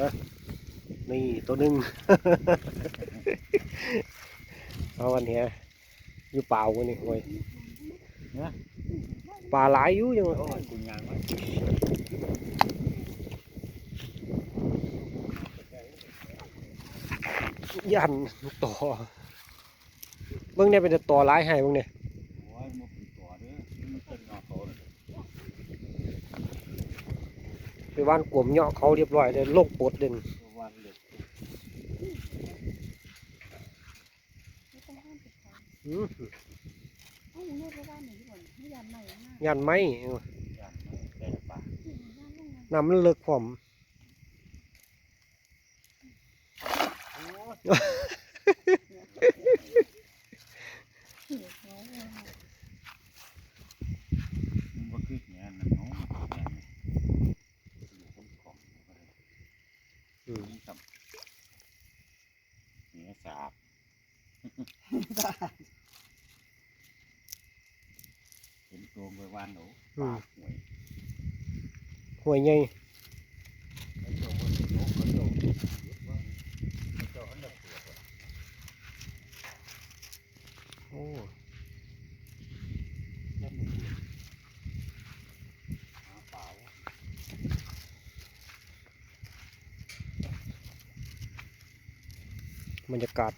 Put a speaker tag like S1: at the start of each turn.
S1: นะนี่ตัวหนึ่งเอาวันเนี้ยอยู่เปล่ากันนี่โอ้ย
S2: เนี่ย
S1: ปลาหลายอยู่ยังวะ
S2: โอ้ยคุณยางไว้
S1: ยันต่อเบิ่งเนี่ยเป็นแต่ต่อหลายให้เบิ่งเนี่ย
S2: โอ้ยมันเป็นตัวเด้อมันเป็นนอกโตเลย
S1: ไป ว่านกลมเหาะเขาเรียบร้อยเลยลงปลดเด่น
S2: ตัววันเหล็ก
S3: ไม่ต้องห้ามติดกัน
S1: อืม
S3: เอ้าเนี่ยไปบ้านหนูก่อนไม่ยันใหม่มาก
S1: ยันไหม
S2: ยางไม่ได้ปลา
S3: ย่านลงมา
S1: น้ำมันเลิกพร้อม
S2: โอ้ย
S3: เหี่ยวเขาเลยค่ะ
S2: มันก็คือแง่นั่นเนาะแง่นี่อยู่บนของก็ได้
S1: อืม
S2: นี่ครับเนื้อสาบเห็นตัวเมื่อวานหนูปลาหวย
S1: ห่วยใหญ่
S2: ไอ้ตัวมันหนูก็โดดไอ้ตัวอันดับเสือก
S1: โอ้
S2: ยันมันอยู่หาเปล่า
S1: บรรยากาศ